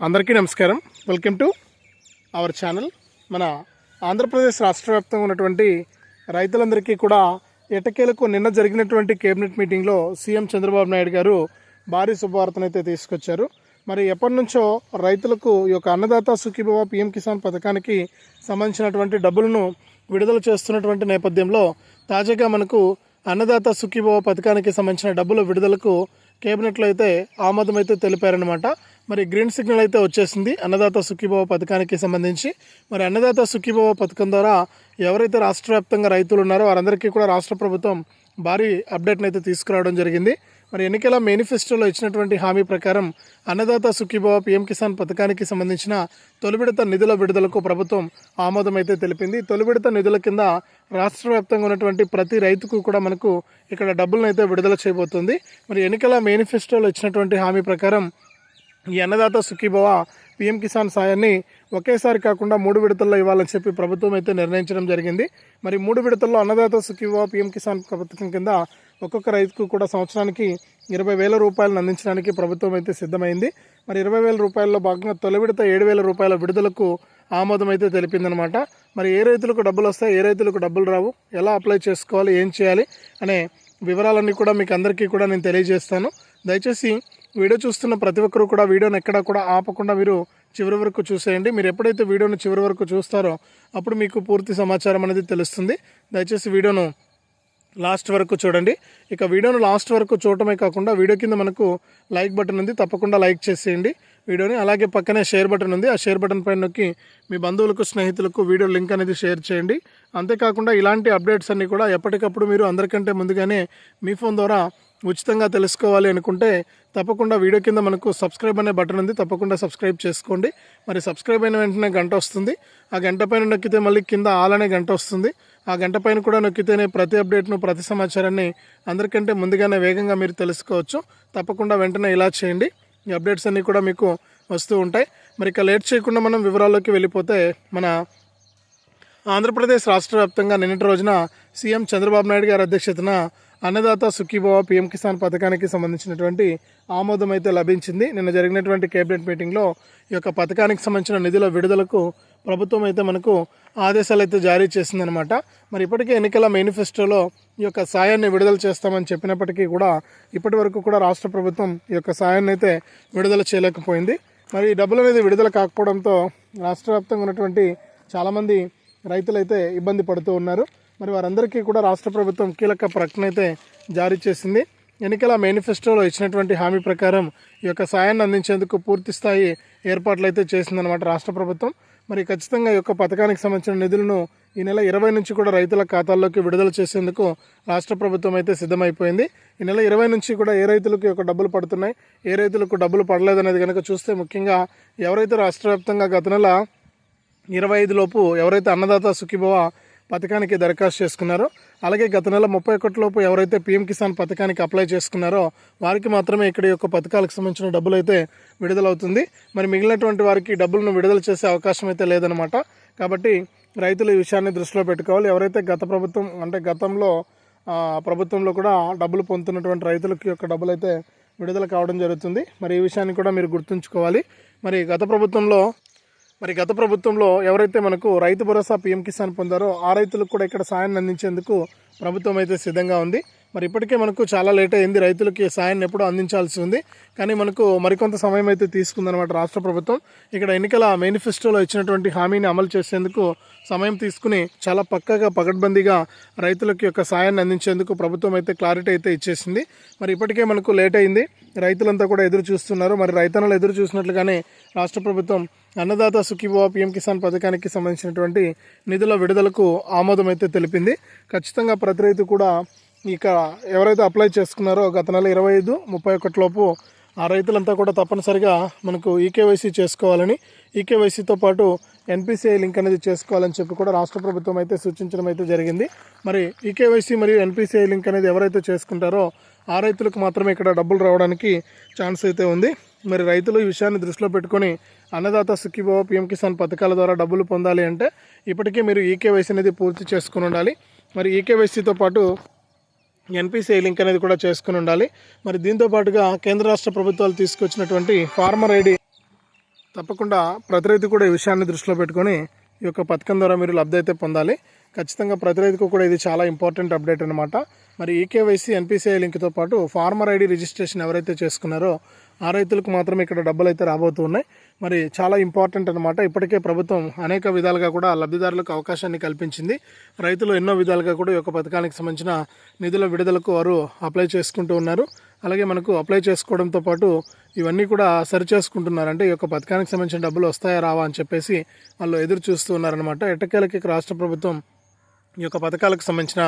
అందరికీ నమస్కారం. Welcome to our channel మన ఆంధ్రప్రదేశ్ రాష్ట్ర వ్యాప్తంగా ఉన్నటువంటి రైతులందరికీ కూడా ఎటకేలకు నిన్న జరిగినటువంటి కేబినెట్ మీటింగ్లో సీఎం చంద్రబాబు నాయుడు గారు భారీ శుభవార్తను అయితే తీసుకొచ్చారు. మరి ఎప్పటి నుంచో రైతులకు ఈ యొక్క అన్నదాత సుఖీభవ పిఎం కిసాన్ పథకానికి సంబంధించినటువంటి డబ్బులను విడుదల చేస్తున్నటువంటి నేపథ్యంలో తాజాగా మనకు అన్నదాత సుఖీభవ పథకానికి సంబంధించిన డబ్బుల విడుదలకు కేబినెట్లో అయితే ఆమోదం అయితే తెలిపారనమాట మరి గ్రీన్ సిగ్నల్ అయితే వచ్చేసింది. అన్నదాత సుఖీభవ పథకానికి సంబంధించి మరి అన్నదాత సుఖీభవ పథకం ద్వారా ఎవరైతే రాష్ట్ర వ్యాప్తంగా రైతులు ఉన్నారో వారందరికీ కూడా రాష్ట్ర ప్రభుత్వం భారీ అప్డేట్ని అయితే తీసుకురావడం జరిగింది. మరి ఎన్నికల మేనిఫెస్టోలో ఇచ్చినటువంటి హామీ ప్రకారం అన్నదాత సుఖీభవ పీఎం కిసాన్ పథకానికి సంబంధించిన తొలి విడత నిధుల విడుదలకు ప్రభుత్వం ఆమోదం అయితే తెలిపింది. తొలి విడత నిధుల కింద రాష్ట్ర వ్యాప్తంగా ఉన్నటువంటి ప్రతి రైతుకు కూడా మనకు ఇక్కడ డబ్బులను అయితే విడుదల చేయబోతుంది. మరి ఎన్నికల మేనిఫెస్టోలో ఇచ్చినటువంటి హామీ ప్రకారం ఈ అన్నదాత సుఖీభవ పిఎం కిసాన్ సాయాన్ని ఒకేసారి కాకుండా మూడు విడతల్లో ఇవ్వాలని చెప్పి ప్రభుత్వం అయితే నిర్ణయించడం జరిగింది. మరి మూడు విడతల్లో అన్నదాత సుఖీభవ పిఎం కిసాన్ పథకం కింద ఒక్కొక్క రైతుకు కూడా సంవత్సరానికి ఇరవై వేల రూపాయలను అందించడానికి ప్రభుత్వం అయితే సిద్ధమైంది. మరి ఇరవై వేల రూపాయల్లో భాగంగా తొలి విడత ఏడు వేల రూపాయల విడుదలకు ఆమోదం అయితే తెలిపిందనమాట మరి ఏ రైతులకు డబ్బులు వస్తాయి ఏ రైతులకు డబ్బులు రావు ఎలా అప్లై చేసుకోవాలి ఏం చేయాలి అనే వివరాలన్నీ కూడా మీకు అందరికీ కూడా నేను తెలియజేస్తాను. దయచేసి వీడియో చూస్తున్న ప్రతి ఒక్కరూ కూడా వీడియోని ఎక్కడా కూడా ఆపకుండా మీరు చివరి వరకు చూసేయండి. మీరు ఎప్పుడైతే వీడియోని చివరి వరకు చూస్తారో అప్పుడు మీకు పూర్తి సమాచారం అనేది తెలుస్తుంది. దయచేసి వీడియోను లాస్ట్ వరకు చూడండి. ఇక వీడియోను లాస్ట్ వరకు చూడటమే కాకుండా వీడియో కింద మనకు లైక్ బటన్ ఉంది. తప్పకుండా లైక్ చేసేయండి. వీడియోని అలాగే పక్కనే షేర్ బటన్ ఉంది. ఆ షేర్ బటన్ పైన నొక్కి మీ బంధువులకు స్నేహితులకు వీడియో లింక్ అనేది షేర్ చేయండి. అంతేకాకుండా ఇలాంటి అప్డేట్స్ అన్నీ కూడా ఎప్పటికప్పుడు మీరు అందరికంటే ముందుగానే మీ ఫోన్ ద్వారా ఉచితంగా తెలుసుకోవాలి అనుకుంటే తప్పకుండా వీడియో కింద మనకు సబ్స్క్రైబ్ అనే బటన్ ఉంది. తప్పకుండా సబ్స్క్రైబ్ చేసుకోండి. మరి సబ్స్క్రైబ్ అయిన వెంటనే గంట వస్తుంది. ఆ గంట పైన నొక్కితే మళ్ళీ కింద ఆల్ అనే గంట వస్తుంది. ఆ గంట పైన కూడా నొక్కితేనే ప్రతి అప్డేట్ను ప్రతి సమాచారాన్ని అందరికంటే ముందుగానే వేగంగా మీరు తెలుసుకోవచ్చు. తప్పకుండా వెంటనే ఇలా చేయండి. ఈ అప్డేట్స్ అన్నీ కూడా మీకు వస్తూ ఉంటాయి. మరి ఇక లేట్ చేయకుండా మనం వివరాల్లోకి వెళ్ళిపోతే మన ఆంధ్రప్రదేశ్ రాష్ట్ర వ్యాప్తంగా నిన్నటి రోజున సీఎం చంద్రబాబు నాయుడు గారి అధ్యక్షతన అన్నదాత సుఖీభవ పీఎం కిసాన్ పథకానికి సంబంధించినటువంటి ఆమోదం అయితే లభించింది. నిన్న జరిగినటువంటి కేబినెట్ మీటింగ్లో ఈ యొక్క పథకానికి సంబంధించిన నిధుల విడుదలకు ప్రభుత్వం అయితే మనకు ఆదేశాలు అయితే జారీ చేసిందనమాట మరి ఇప్పటికే ఎన్నికల మేనిఫెస్టోలో ఈ యొక్క సాయాన్ని విడుదల చేస్తామని చెప్పినప్పటికీ కూడా ఇప్పటి వరకు కూడా రాష్ట్ర ప్రభుత్వం ఈ యొక్క సాయాన్ని అయితే విడుదల చేయలేకపోయింది. మరి డబ్బులు అనేది విడుదల కాకపోవడంతో రాష్ట్ర వ్యాప్తంగా ఉన్నటువంటి చాలామంది రైతులైతే ఇబ్బంది పడుతూ ఉన్నారు. మరి వారందరికీ కూడా రాష్ట్ర ప్రభుత్వం కీలక ప్రకటన అయితే జారీ చేసింది. ఎన్నికల మేనిఫెస్టోలో ఇచ్చినటువంటి హామీ ప్రకారం ఈ యొక్క సాయాన్ని అందించేందుకు పూర్తి స్థాయి ఏర్పాట్లు అయితే చేసిందనమాట రాష్ట్ర ప్రభుత్వం. మరి ఖచ్చితంగా ఈ యొక్క పథకానికి సంబంధించిన నిధులను ఈ నెల ఇరవై నుంచి కూడా రైతుల ఖాతాల్లోకి విడుదల చేసేందుకు రాష్ట్ర ప్రభుత్వం అయితే సిద్ధమైపోయింది. ఈ నెల ఇరవై నుంచి కూడా ఏ రైతులకు యొక్క డబ్బులు పడుతున్నాయి ఏ రైతులకు డబ్బులు పడలేదనేది కనుక చూస్తే ముఖ్యంగా ఎవరైతే రాష్ట్ర వ్యాప్తంగా గత నెల ఇరవై ఐదు లోపు ఎవరైతే అన్నదాత సుఖీభవ పథకానికి దరఖాస్తు చేసుకున్నారో అలాగే గత నెల ముప్పై ఒకటి లోపు ఎవరైతే పీఎం కిసాన్ పథకానికి అప్లై చేసుకున్నారో వారికి మాత్రమే ఇక్కడ యొక్క పథకాలకు సంబంధించిన డబ్బులు అయితే విడుదలవుతుంది. మరి మిగిలినటువంటి వారికి డబ్బులను విడుదల చేసే అవకాశం అయితే లేదనమాట కాబట్టి రైతులు ఈ విషయాన్ని దృష్టిలో పెట్టుకోవాలి. ఎవరైతే గత ప్రభుత్వం అంటే గతంలో ప్రభుత్వంలో కూడా డబ్బులు పొందుతున్నటువంటి రైతులకి యొక్క డబ్బులు అయితే విడుదల కావడం జరుగుతుంది. మరి ఈ విషయాన్ని కూడా మీరు గుర్తుంచుకోవాలి. మరి గత ప్రభుత్వంలో మరి గత ప్రభుత్వంలో ఎవరైతే మనకు రైతు భరోసా పీఎం కిసాన్ పొందారో ఆ రైతులకు కూడా ఇక్కడ సాయాన్ని అందించేందుకు ప్రభుత్వం అయితే సిద్ధంగా ఉంది. మరి ఇప్పటికే మనకు చాలా లేట్ అయింది రైతులకి సాయాన్ని ఎప్పుడూ అందించాల్సి ఉంది. కానీ మనకు మరికొంత సమయం అయితే తీసుకుందనమాట రాష్ట్ర ప్రభుత్వం. ఇక్కడ ఎన్నికల మేనిఫెస్టోలో ఇచ్చినటువంటి హామీని అమలు చేసేందుకు సమయం తీసుకుని చాలా పక్కగా పగడ్బందీగా రైతులకి యొక్క సాయాన్ని అందించేందుకు ప్రభుత్వం అయితే క్లారిటీ అయితే ఇచ్చేసింది. మరి ఇప్పటికే మనకు లేట్ అయింది. రైతులంతా కూడా ఎదురు చూస్తున్నారు. మరి రైతన్నలు ఎదురు చూసినట్లుగానే రాష్ట్ర ప్రభుత్వం అన్నదాత సుఖీభవ పీఎం కిసాన్ పథకానికి సంబంధించినటువంటి నిధుల విడుదలకు ఆమోదం అయితే తెలిపింది. ఖచ్చితంగా ప్రతి రైతు కూడా ఇక ఎవరైతే అప్లై చేసుకున్నారో గత నెల ఇరవై ఐదు ముప్పై ఒకటి లోపు ఆ రైతులంతా కూడా తప్పనిసరిగా మనకు ఈకేవైసీ చేసుకోవాలని ఈకేవైసీతో పాటు ఎన్పిసిఐ లింక్ అనేది చేసుకోవాలని చెప్పి కూడా రాష్ట్ర ప్రభుత్వం అయితే సూచించడం అయితే జరిగింది. మరి ఈకేవైసీ మరియు ఎన్పిసిఐ లింక్ అనేది ఎవరైతే చేసుకుంటారో ఆ రైతులకు మాత్రమే ఇక్కడ డబ్బులు రావడానికి ఛాన్స్ అయితే ఉంది. మరి రైతులు ఈ విషయాన్ని దృష్టిలో పెట్టుకొని అన్నదాత సుఖీభవ పిఎం కిసాన్ పథకాల ద్వారా డబ్బులు పొందాలి అంటే ఇప్పటికే మీరు ఈకేవైసీ అనేది పూర్తి చేసుకుని ఉండాలి. మరి ఈకేవైసీతో పాటు ఎన్పిసిఐ లింక్ అనేది కూడా చేసుకుని ఉండాలి. మరి దీంతో పాటుగా కేంద్ర రాష్ట్ర ప్రభుత్వాలు తీసుకొచ్చినటువంటి ఫార్మర్ ఐడి తప్పకుండా ప్రతి రైతు కూడా ఈ విషయాన్ని దృష్టిలో పెట్టుకొని ఈ యొక్క పథకం ద్వారా మీరు లబ్ధి అయితే పొందాలి. ఖచ్చితంగా ప్రతి రైతుకు కూడా ఇది చాలా ఇంపార్టెంట్ అప్డేట్ అనమాట మరి ఈకేవైసీ ఎన్పిసిఐ లింక్తో పాటు ఫార్మర్ ఐడి రిజిస్ట్రేషన్ ఎవరైతే చేసుకున్నారో ఆ రైతులకు మాత్రం ఇక్కడ డబ్బులు అయితే రాబోతున్నాయి మరి చాలా ఇంపార్టెంట్ అనమాట ఇప్పటికే ప్రభుత్వం అనేక విధాలుగా కూడా లబ్ధిదారులకు అవకాశాన్ని కల్పించింది. రైతులు ఎన్నో విధాలుగా కూడా ఈ యొక్క పథకానికి సంబంధించిన నిధుల విడుదలకు వారు అప్లై చేసుకుంటూ ఉన్నారు. అలాగే మనకు అప్లై చేసుకోవడంతో పాటు ఇవన్నీ కూడా సరి చేసుకుంటున్నారు అంటే ఈ యొక్క పథకానికి సంబంధించిన డబ్బులు వస్తాయా రావా అని చెప్పేసి వాళ్ళు ఎదురు చూస్తూ ఉన్నారనమాట ఎట్టకేలకి రాష్ట్ర ప్రభుత్వం ఈ యొక్క పథకాలకు సంబంధించిన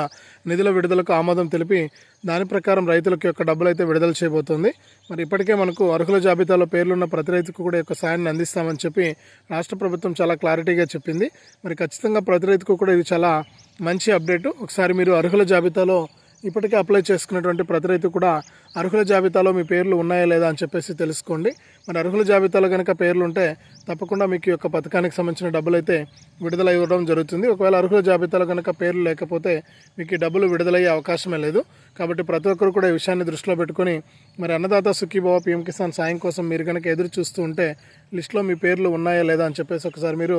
నిధుల విడుదలకు ఆమోదం తెలిపి దాని ప్రకారం రైతులకు యొక్క డబ్బులు అయితే విడుదల చేయబోతోంది. మరి ఇప్పటికే మనకు అర్హుల జాబితాలో పేర్లున్న ప్రతి రైతుకు కూడా యొక్క సాయాన్ని అందిస్తామని చెప్పి రాష్ట్ర ప్రభుత్వం చాలా క్లారిటీగా చెప్పింది. మరి ఖచ్చితంగా ప్రతి రైతుకు కూడా ఇది చాలా మంచి అప్డేటు. ఒకసారి మీరు అర్హుల జాబితాలో ఇప్పటికే అప్లై చేసుకున్నటువంటి ప్రతి రైతు కూడా అర్హుల జాబితాలో మీ పేర్లు ఉన్నాయా లేదా అని చెప్పేసి తెలుసుకోండి. మరి అర్హుల జాబితాలో కనుక పేర్లు ఉంటే తప్పకుండా మీకు యొక్క పథకానికి సంబంధించిన డబ్బులు అయితే విడుదల ఇవ్వడం జరుగుతుంది. ఒకవేళ అర్హుల జాబితాలో కనుక పేర్లు లేకపోతే మీకు ఈ డబ్బులు విడుదలయ్యే అవకాశమే లేదు. కాబట్టి ప్రతి ఒక్కరు కూడా ఈ విషయాన్ని దృష్టిలో పెట్టుకొని మరి అన్నదాత సుఖీభావ పీఎం కిసాన్ సాయం కోసం మీరు కనుక ఎదురు చూస్తూ ఉంటే లిస్ట్లో మీ పేర్లు ఉన్నాయా లేదా అని చెప్పేసి ఒకసారి మీరు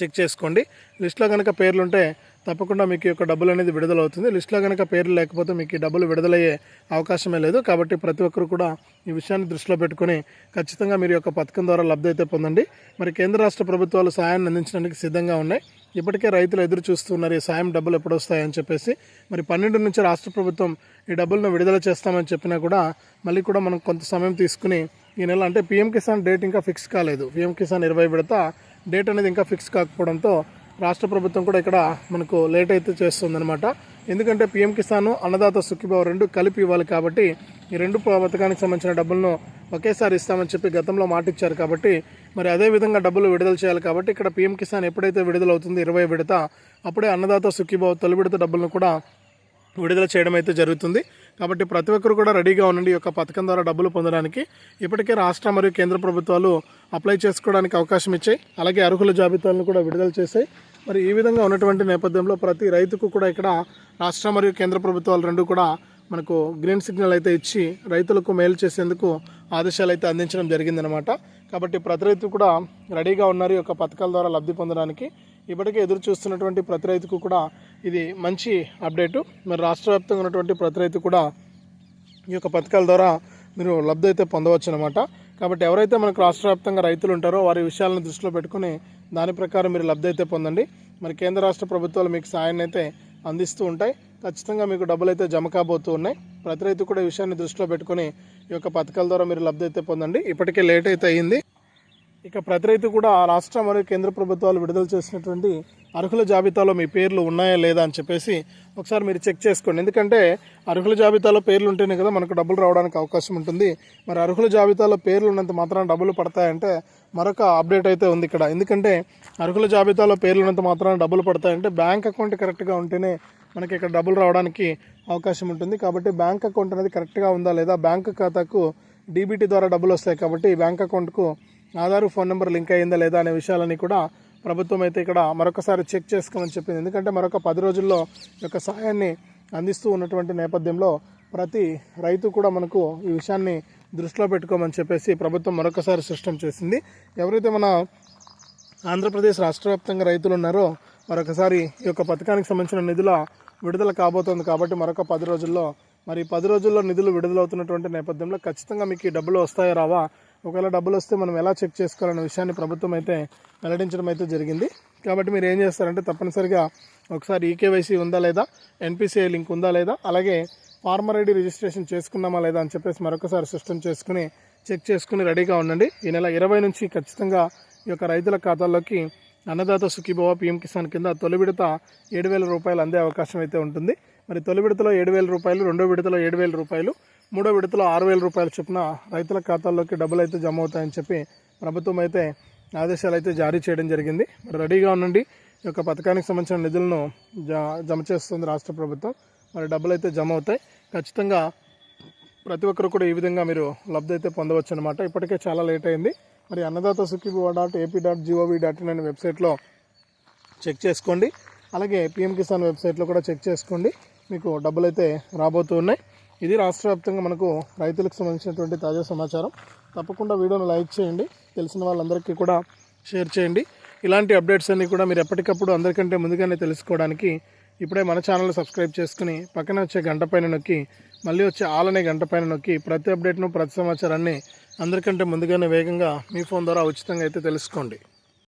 చెక్ చేసుకోండి. లిస్ట్లో కనుక పేర్లు ఉంటే తప్పకుండా మీకు యొక్క డబ్బులు అనేది విడుదల అవుతుంది లిస్ట్లో కనుక పేర్లు లేకపోతే మీకు ఈ డబ్బులు విడుదలయ్యే అవకాశమే లేదు. కాబట్టి ప్రతి ఒక్కరు కూడా ఈ విషయాన్ని దృష్టిలో పెట్టుకొని ఖచ్చితంగా మీరు యొక్క పథకం ద్వారా లబ్ధి అయితే పొందండి. మరి కేంద్ర రాష్ట్ర ప్రభుత్వాలు సాయాన్ని అందించడానికి సిద్ధంగా ఉన్నాయి. ఇప్పటికే రైతులు ఎదురు చూస్తున్నారు ఈ సాయం డబ్బులు ఎప్పుడు వస్తాయని చెప్పేసి. మరి పన్నెండు నుంచి రాష్ట్ర ప్రభుత్వం ఈ డబ్బులను విడుదల చేస్తామని చెప్పినా కూడా మళ్ళీ కూడా మనం కొంత సమయం తీసుకుని ఈ నెల అంటే పీఎం కిసాన్ డేట్ ఇంకా ఫిక్స్ కాలేదు. పీఎం కిసాన్ ఇరవై విడత డేట్ అనేది ఇంకా ఫిక్స్ కాకపోవడంతో రాష్ట్ర ప్రభుత్వం కూడా ఇక్కడ మనకు లేట్ అయితే చేస్తుందన్నమాట. ఎందుకంటే పీఎం కిసాన్ అన్నదాత సుఖీభావ రెండు కలిపి ఇవ్వాలి కాబట్టి ఈ రెండు పథకానికి సంబంధించిన డబ్బులను ఒకేసారి ఇస్తామని చెప్పి గతంలో మాట ఇచ్చారు కాబట్టి మరి అదే విధంగా డబ్బులు విడుదల చేయాలి కాబట్టి ఇక్కడ పీఎం కిసాన్ ఎప్పుడైతే విడుదలవుతుంది ఇరవై విడత అప్పుడే అన్నదాత సుఖీభావ తొలి విడత డబ్బులను కూడా విడుదల చేయడం అయితే జరుగుతుంది. కాబట్టి ప్రతి ఒక్కరు కూడా రెడీగా ఉండండి ఈ యొక్క పథకం ద్వారా డబ్బులు పొందడానికి. ఇప్పటికే రాష్ట్ర మరియు కేంద్ర ప్రభుత్వాలు అప్లై చేసుకోవడానికి అవకాశం ఇచ్చాయి. అలాగే అర్హుల జాబితాలను కూడా విడుదల చేశాయి. మరి ఈ విధంగా ఉన్నటువంటి నేపథ్యంలో ప్రతి రైతుకు కూడా ఇక్కడ రాష్ట్ర మరియు కేంద్ర ప్రభుత్వాలు రెండు కూడా మనకు గ్రీన్ సిగ్నల్ అయితే ఇచ్చి రైతులకు మేలు చేసేందుకు ఆదేశాలు అయితే అందించడం జరిగిందనమాట కాబట్టి ప్రతి రైతు కూడా రెడీగా ఉన్నారు ఈ యొక్క పథకాల ద్వారా లబ్ధి పొందడానికి. ఇప్పటికే ఎదురు చూస్తున్నటువంటి ప్రతి రైతుకు కూడా ఇది మంచి అప్డేటు. మరి రాష్ట్ర వ్యాప్తంగా ఉన్నటువంటి ప్రతి రైతు కూడా ఈ యొక్క పథకాల ద్వారా మీరు లబ్ధి అయితే పొందవచ్చు అనమాట కాబట్టి ఎవరైతే మనకు రాష్ట్ర వ్యాప్తంగా రైతులు ఉంటారో వారి విషయాలను దృష్టిలో పెట్టుకుని దాని ప్రకారం మీరు లబ్ధి అయితే పొందండి. మరి కేంద్ర రాష్ట్ర ప్రభుత్వాలు మీకు సాయాన్ని అయితే అందిస్తూ ఉంటాయి. ఖచ్చితంగా మీకు డబ్బులు అయితే జమ కాబోతూ ఉన్నాయి. ప్రతి రైతు కూడా ఈ విషయాన్ని దృష్టిలో పెట్టుకుని ఈ యొక్క పథకాల ద్వారా మీరు లబ్ధి అయితే పొందండి. ఇప్పటికే లేట్ అయితే అయ్యింది ఇక ప్రతి రైతు కూడా రాష్ట్ర మరియు కేంద్ర ప్రభుత్వాలు విడుదల చేసినటువంటి అర్హుల జాబితాలో మీ పేర్లు ఉన్నాయా లేదా అని చెప్పేసి ఒకసారి మీరు చెక్ చేసుకోండి. ఎందుకంటే అర్హుల జాబితాలో పేర్లు ఉంటేనే కదా మనకు డబ్బులు రావడానికి అవకాశం ఉంటుంది. మరి అర్హుల జాబితాలో పేర్లు ఉన్నంత మాత్రం డబ్బులు పడతాయంటే మరొక అప్డేట్ అయితే ఉంది ఇక్కడ. ఎందుకంటే అర్హుల జాబితాలో పేర్లు ఉన్నంత మాత్రం డబ్బులు పడతాయంటే బ్యాంక్ అకౌంట్ కరెక్ట్గా ఉంటేనే మనకి ఇక్కడ డబ్బులు రావడానికి అవకాశం ఉంటుంది. కాబట్టి బ్యాంక్ అకౌంట్ అనేది కరెక్ట్గా ఉందా లేదా బ్యాంక్ ఖాతాకు డీబీటీ ద్వారా డబ్బులు వస్తాయి కాబట్టి బ్యాంక్ అకౌంట్కు ఆధార్ ఫోన్ నెంబర్ లింక్ అయ్యిందా లేదా అనే విషయాలని కూడా ప్రభుత్వం అయితే ఇక్కడ మరొకసారి చెక్ చేసుకోమని చెప్పింది. ఎందుకంటే మరొక పది రోజుల్లో యొక్క సహాయాన్ని అందిస్తూ ఉన్నటువంటి నేపథ్యంలో ప్రతి రైతు కూడా మనకు ఈ విషయాన్ని దృష్టిలో పెట్టుకోమని చెప్పేసి ప్రభుత్వం మరొకసారి స్పష్టం చేసింది. ఎవరైతే మన ఆంధ్రప్రదేశ్ రాష్ట్ర వ్యాప్తంగా రైతులు ఉన్నారో మరొకసారి ఈ యొక్క పథకానికి సంబంధించిన నిధుల విడుదల కాబోతోంది కాబట్టి మరొక పది రోజుల్లో మరి పది రోజుల్లో నిధులు విడుదలవుతున్నటువంటి నేపథ్యంలో ఖచ్చితంగా మీకు ఈ డబ్బులు వస్తాయో రావా ఒకవేళ డబ్బులు వస్తే మనం ఎలా చెక్ చేసుకోవాలనే విషయాన్ని ప్రభుత్వం అయితే వెల్లడించడం అయితే జరిగింది. కాబట్టి మీరు ఏం చేస్తారంటే తప్పనిసరిగా ఒకసారి ఈకేవైసీ ఉందా లేదా ఎన్పిసిఐ లింక్ ఉందా లేదా అలాగే ఫార్మర్ ఐడి రిజిస్ట్రేషన్ చేసుకున్నామా లేదా అని చెప్పేసి మరొకసారి సిస్టమ్ చేసుకుని చెక్ చేసుకుని రెడీగా ఉండండి. ఈ నెల ఇరవై నుంచి ఖచ్చితంగా ఈ యొక్క రైతుల ఖాతాల్లోకి అన్నదాత సుఖీభవ పీఎం కిసాన్ కింద తొలి విడత ఏడు వేల రూపాయలు అందే అవకాశం అయితే ఉంటుంది. మరి తొలి విడతలో ఏడు వేల రూపాయలు రెండో విడతలో ఏడు వేల రూపాయలు మూడో విడతలో ఆరు వేల రూపాయల చొప్పున రైతుల ఖాతాల్లోకి డబ్బులు అయితే జమ అవుతాయని చెప్పి ప్రభుత్వం అయితే ఆదేశాలు అయితే జారీ చేయడం జరిగింది. మరి రెడీగా ఉండండి. ఈ యొక్క పథకానికి సంబంధించిన నిధులను జ- జమ చేస్తుంది రాష్ట్ర ప్రభుత్వం. మరి డబ్బులు అయితే జమ అవుతాయి. ఖచ్చితంగా ప్రతి ఒక్కరు కూడా ఈ విధంగా మీరు లబ్ధి అయితే పొందవచ్చు అనమాట ఇప్పటికే చాలా లేట్ అయింది. మరి Annadata Sukhibhava dot AP dot gov dot in అనే వెబ్సైట్లో చెక్ చేసుకోండి. అలాగే పిఎం కిసాన్ వెబ్సైట్లో కూడా చెక్ చేసుకోండి. మీకు డబ్బులు అయితే రాబోతూ ఉన్నాయి. ఇది రాష్ట్ర వ్యాప్తంగా మనకు రైతులకు సంబంధించినటువంటి తాజా సమాచారం. తప్పకుండా వీడియోను లైక్ చేయండి. తెలిసిన వాళ్ళందరికీ కూడా షేర్ చేయండి. ఇలాంటి అప్డేట్స్ అన్నీ కూడా మీరు ఎప్పటికప్పుడు అందరికంటే ముందుగానే తెలుసుకోవడానికి ఇప్పుడే మన ఛానల్ సబ్స్క్రైబ్ చేసుకుని పక్కన వచ్చే గంట పైన నొక్కి మళ్ళీ వచ్చే ఆల్ అనే గంట పైన నొక్కి ప్రతి అప్డేట్ను ప్రతి సమాచారాన్ని అందరికంటే ముందుగానే వేగంగా మీ ఫోన్ ద్వారా ఉచితంగా అయితే తెలుసుకోండి.